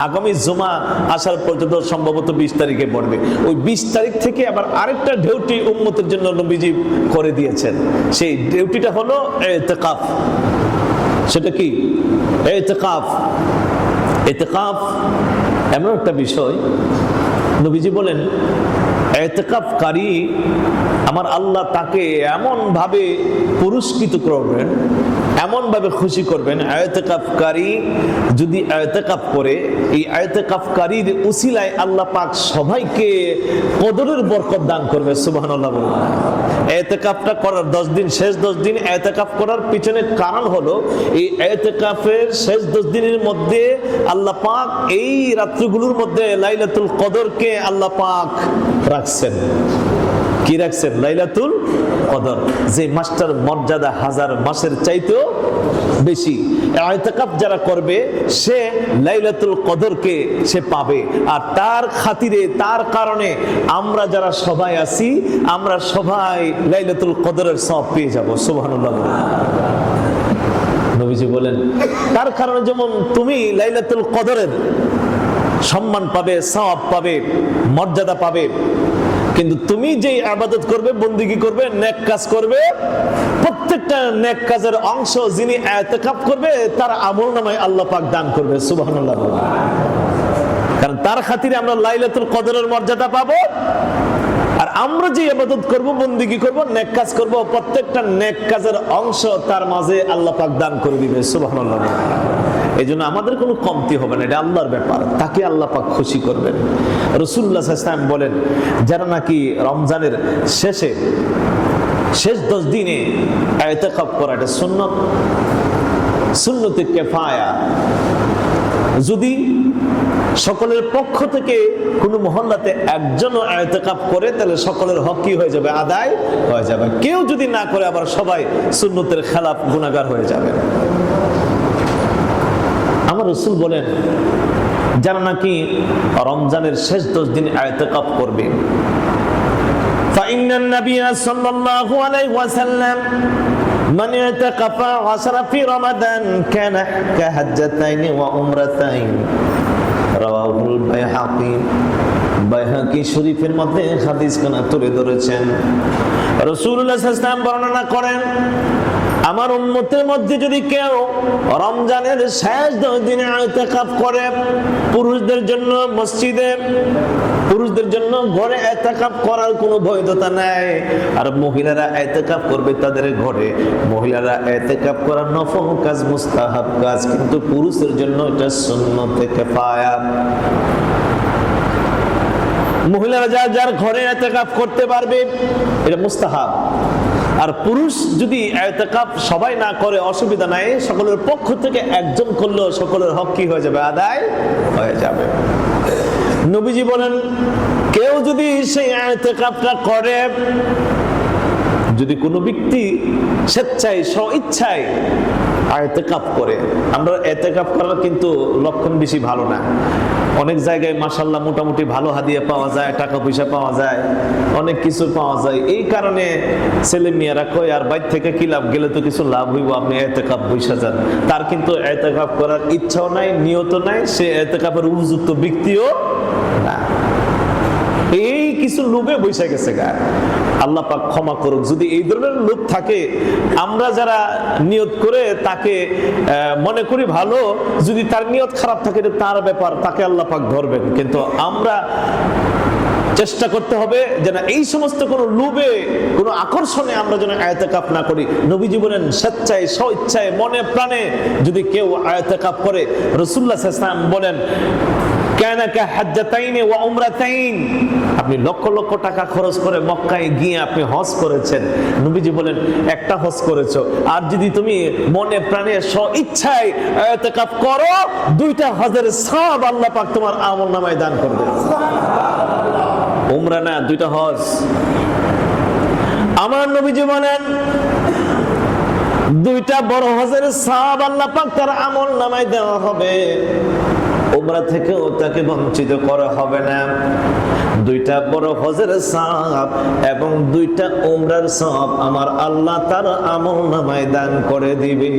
আগামী জমা আসার পর্যন্ত সম্ভবত বিশ তারিখে পড়বে। ওই বিশ তারিখ থেকে আবার আরেকটা ডিউটি উন্মতের জন্য নবীজি করে দিয়েছেন। সেই ডিউটিটা হলো এতেকাফ। সেটা কি? এতেকাফ। এতেকাফ এমন একটা বিষয়। নবীজি বলেন, এতেকাফকারী আমার আল্লাহ তাকে এমন ভাবে পুরস্কৃত করবেন এমন ভাবে খুশি করবেন আয়তকাফকারী যদি আয়তকাফ করে, এই আয়তকাফকারীর উসিলায় আল্লাহ পাক সবাইকে কদরের বরকত দান করবে, সুবহানাল্লাহ বলুন। এতেকাফটা করার দশ দিন, শেষ দশ দিন এতেকাফ করার পিছনে কারণ হলো, এই এতেকাফের শেষ দশ দিনের মধ্যে আল্লাহ পাক এই রাত্রিগুলোর মধ্যে লাইলাতুল কদরকে আল্লাহ পাক রাখছেন। কি রাখছেন? লাইলাতুল কদর। যে মাসটার মর্যাদা হাজার মাসের চাইতেও বেশি। আয়তাকাপ যারা করবে, সে লাইলাতুল কদরকে সে পাবে। আর তার খাতিরে, তার কারণে আমরা যারা সবাই আছি, আমরা সবাই লাইলাতুল কদরের সব পেয়ে যাব। সুবহানাল্লাহ। নবীজি বলেন, তার কারণে যেমন তুমি লাইলাতুল কদরের সম্মান পাবে, সওয়াব পাবে, মর্যাদা পাবে কিন্তু তুমি যে আবাদত করবে, বন্দিগি করবে, নেক কাজ করবে, প্রত্যেকটা নেক কাজের অংশ যিনি এতেকাপ করবে, তার আমল নামায় আল্লাহ পাক দান করবে বলুন। কারণ তার খাতিরে আমরা লাইলাতুল কদরের মর্যাদা পাবো আর আমরা যে ইবাদত করব, বন্দিগি করব, নেক কাজ করব, প্রত্যেকটা নেক কাজের অংশ তার মাঝে আল্লাহ পাক দান করে দিবে, সুবহানাল্লাহ এই জন্য আমাদের কোনো কমতি হবে না, এটা আল্লাহর ব্যাপার, তাকে আল্লাহ পাক খুশি করবেন। রসুল্লাহ ইসলাম বলেন, যারা নাকি রমজানের শেষে, শেষ দশ দিনে এতেকাপ করা, এটা সুন্নত, সুন্নতে কেফায়া, যদি সকলের পক্ষ থেকে কোনো মহল্লাতে একজনও আয়তেকাপ করে, তাহলে সকলের হক কি হয়ে যাবে? আদায় হয়ে যাবে। কেউ যদি না করে, আবার সবাই সুন্নতের খেলাফ গুণাগার হয়ে যাবে। আমার রসুল বলেন যারা নাকি রমজানের শেষ দশ দিন আয়তেকাপ করবে فإن النبي صلى الله عليه وسلم من اعتكف عشر في رمضان كان كهجتين وعمرتين رواه البيهقي বাইহাকি শরীফের মধ্যে হাদিস খানা তুলে ধরেছেন রসুল্লাহ ইসলাম বর্ণনা করেন আমার উন্মতের মধ্যে যদি কেউ রমজানের শেষ দশ দিনে আয়তাকাপ করে, পুরুষদের জন্য মসজিদে, পুরুষদের জন্য ঘরে এতেকাপ করার কোনো বৈধতা নাই। আর মহিলারা এতেকাপ করবে তাদের ঘরে। মহিলারা এতেকাপ করার নফল কাজ, মুস্তাহাব কাজ, কিন্তু পুরুষের জন্য এটা শূন্য থেকে পায়া মহিলারা যার যার ঘরে এতেকাপ করতে পারবে, এটা মুস্তাহাব। আর পুরুষ যদি এতেকাপ সবাই না করে, অসুবিধা নাই, সকলের পক্ষ থেকে একজন করলেও সকলের হক কি হয়ে যাবে? আদায় হয়ে যাবে। নবীজি বলেন, কেউ যদি সেই এতেকাপটা করে, যদি কোনো ব্যক্তি স্বেচ্ছায় স্ব ইচ্ছায় এতেকাপ করে, আমরা এতেকাপ করার কিন্তু লক্ষণ বেশি ভালো না। অনেক জায়গায় মাসাল্লাহ মোটামুটি ভালো হাদিয়া পাওয়া যায়, টাকা পয়সা পাওয়া যায়, অনেক কিছু পাওয়া যায়। এই কারণে ছেলে মেয়েরা কয়, আর বাইর থেকে কি লাভ? গেলে তো কিছু লাভ হইব, আপনি এতেকাপ বৈশা যান। তার কিন্তু এতেকাপ করার ইচ্ছাও নাই নিয়ত নাই, সে এতেকাপের উপযুক্ত ব্যক্তিও না। কিছু লোভে বসে গেছে গা। আল্লাহ পাক ক্ষমা করুক, যদি এই ধরনের লোভ থাকে, আমরা যারা নিয়ত করে তাকে মনে করি ভালো, যদি তার নিয়ত খারাপ থাকে তার ব্যাপার, তাকে আল্লাহ পাক ধরবেন। কিন্তু আমরা চেষ্টা করতে হবে যেন এই সমস্ত কোনো লোভে, কোনো আকর্ষণে আমরা যেন আয়তাকাপ না করি। নবীজি বলেন স্বেচ্ছায় স্ব ইচ্ছায় মনে প্রাণে যদি কেউ আয়তাকাপ করে রসুল্লাহ বলেন আপনি লক্ষ লক্ষ টাকা খরচ করে মক্কায় গিয়ে আপনি হজ করেছেন। নবীজি বলেন, একটা হজ আর যদি তুমি মনে প্রাণে করো, দুইটা হজের আল্লাহ পাক তোমার দান করবে। উমরা না, দুইটা হজ। আমার নবীজি বলেন, দুইটা বড় হজের সব আল্লাহ পাক তার আমল নামায় দেওয়া হবে। উমরা থেকেও তাকে বঞ্চিত করা হবে না। দুইটা বড় হজের সাপ এবং দুইটা উমরার সব আমার আল্লাহ তার আমল নামায় দান করে দিবে।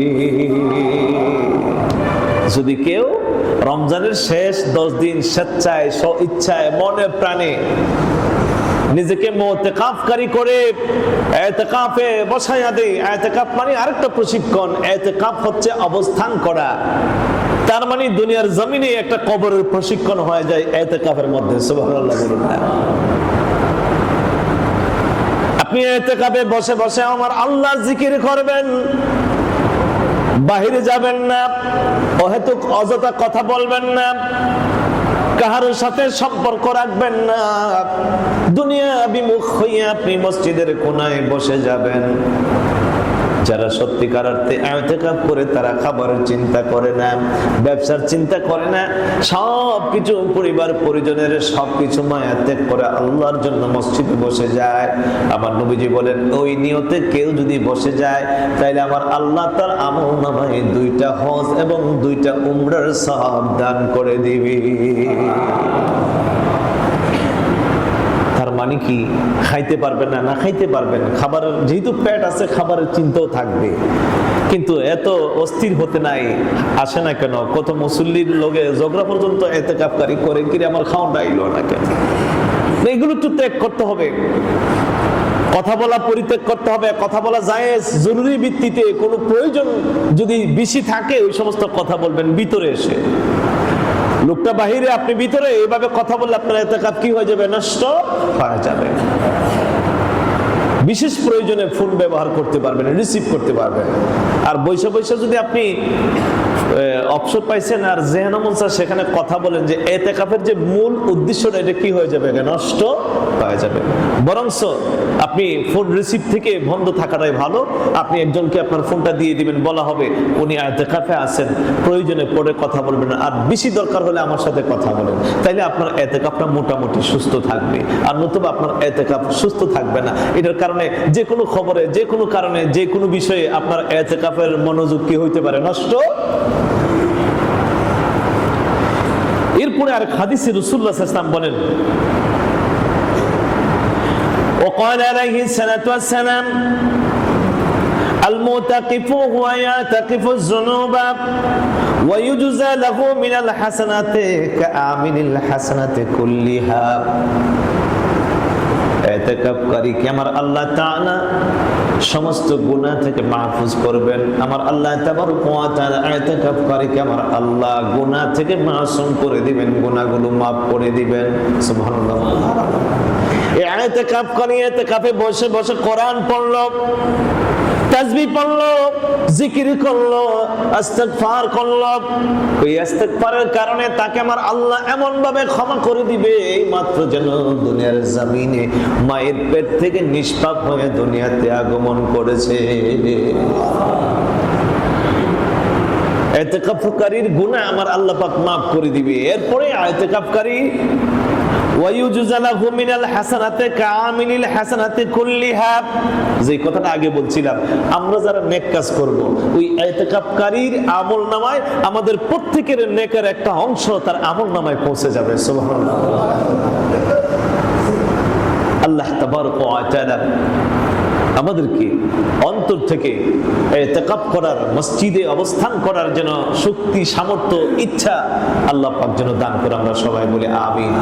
যদি কেউ রমজানের শেষ দশ দিন স্বেচ্ছায় স্ব ইচ্ছায় মনে প্রাণে নিজেকে মোতেকাফকারী করে এতেকাফে বসাইয়া দেয়, এতেকাফ মানে আরেকটা প্রশিক্ষণ, এতেকাফ হচ্ছে অবস্থান করা। তার মানে দুনিয়ার জমিনে একটা কবরের প্রশিক্ষণ হয়ে যায় মধ্যে, সুবহানাল্লাহ বলুন। না আপনি এতেকাফে বসে বসে আমার আল্লাহ জিকির করবেন, বাহিরে যাবেন না, অহেতুক অযথা কথা বলবেন না, কাহার সাথে সম্পর্ক রাখবেন না, দুনিয়া বিমুখ হইয়া আপনি মসজিদের কোনায় বসে যাবেন। যারা সত্যিকার অর্থে এতেকাপ করে তারা খাবারের চিন্তা করে না, ব্যবসার চিন্তা করে না সব কিছু পরিবার পরিজনের সব কিছু মায়া ত্যাগ করে আল্লাহর জন্য মসজিদে বসে যায়। আমার নবীজি বলেন, ওই নিয়তে কেউ যদি বসে যায়, তাইলে আমার আল্লাহ তার আমল নামায় দুইটা হজ এবং দুইটা উমরার সব দান করে দিবি। মানে কি খাইতে পারবেন না না খাইতে পারবেন? খাবারের যেহেতু পেট আছে, খাবারের চিন্তাও থাকবে। কিন্তু এত অস্থির হতে নাই, আসে না কেন? কত মুসল্লির লোকে জগরা পর্যন্ত এতে কাপকারি করে কিরে আমার খাওয়া ডাইলো না কেন? এগুলো তো ত্যাগ করতে হবে। কথা বলা পরিত্যাগ করতে হবে, কথা বলা জায়েজ, জরুরি ভিত্তিতে কোনো প্রয়োজন যদি বেশি থাকে, ওই সমস্ত কথা বলবেন, ভিতরে এসে। লোকটা বাহিরে, আপনি ভিতরে, এইভাবে কথা বললে আপনার এতেকাপ কি হয়ে যাবে? নষ্ট হয়ে যাবে। বিশেষ প্রয়োজনে ফোন ব্যবহার করতে পারবেন রিসিভ করতে পারবেন। আর বৈশা বৈশা যদি আপনি অপশন পাইছেন আর জেহান মনসা সেখানে কথা বলেন যে এতেকাফের যে মূল উদ্দেশ্যটা, এটা কি হয়ে যাবে? নষ্ট হয়ে যাবে। বরংস আপনি ফোন রিসিভ থেকে বন্ধ থাকাটাই ভালো। আপনি একজনকে আপনার ফোনটা দিয়ে দিবেন, বলা হবে, উনি এতেকাফে আছেন, প্রয়োজনে পড়ে কথা বলবেন আর বেশি দরকার হলে আমার সাথে কথা বলেন। তাইলে আপনার এতেকাপটা মোটামুটি সুস্থ থাকবে। আর নতুবা আপনার এতেকাপ সুস্থ থাকবে না। এটার কারণে যে কোনো খবরে, যে কোনো কারণে, যে কোনো বিষয়ে আপনার এতেকাফের মনোযোগ কি হইতে পারে? নষ্ট এরপরে আর খাদিসে রসুল্লাহ ইসলাম বলেন وقال عليه الصلاة والسلام المعتكف هو يعتكف الذنوب ويجزى له من الحسنات كآمن الحسنات كلها এতেকাবকারীকে আমার আল্লাহ তাআলা সমস্ত গুণা থেকে মাহফুজ করবেন। আমার আল্লাহ এতেকাবকারীকে আমার আল্লাহ গুণা থেকে মাসুম করে দিবেন গুণাগুলো মাফ করে দিবেন। এই আয়তে কাপ এতে কাপে বসে বসে কোরআন পড়ল। তাসবিহ পড়ল, জিকির করল করল। ওই কারণে তাকে আমার আল্লাহ এমন ভাবে ক্ষমা করে দিবে, এই মাত্র যেন দুনিয়ার জমিনে মায়ের পেট থেকে নিষ্পাপ হয়ে দুনিয়াতে আগমন করেছে। এতেকাফকারীর গুনাহ আমার আল্লাহ পাক মাফ করে দিবে। এরপরে এতেকাফকারী যে কথাটা আগে বলছিলাম, আমরা যারা কাজ ওই আমাদের প্রত্যেকের নেকের একটা অংশ তার আমল নামায় পৌঁছে যাবে আল্লাহ আমাদেরকে অন্তর থেকে করার, মসজিদে অবস্থান করার যেন শক্তি, সামর্থ্য, ইচ্ছা আল্লাহ পাক যেন দান করে আমরা সবাই বলে আমিন।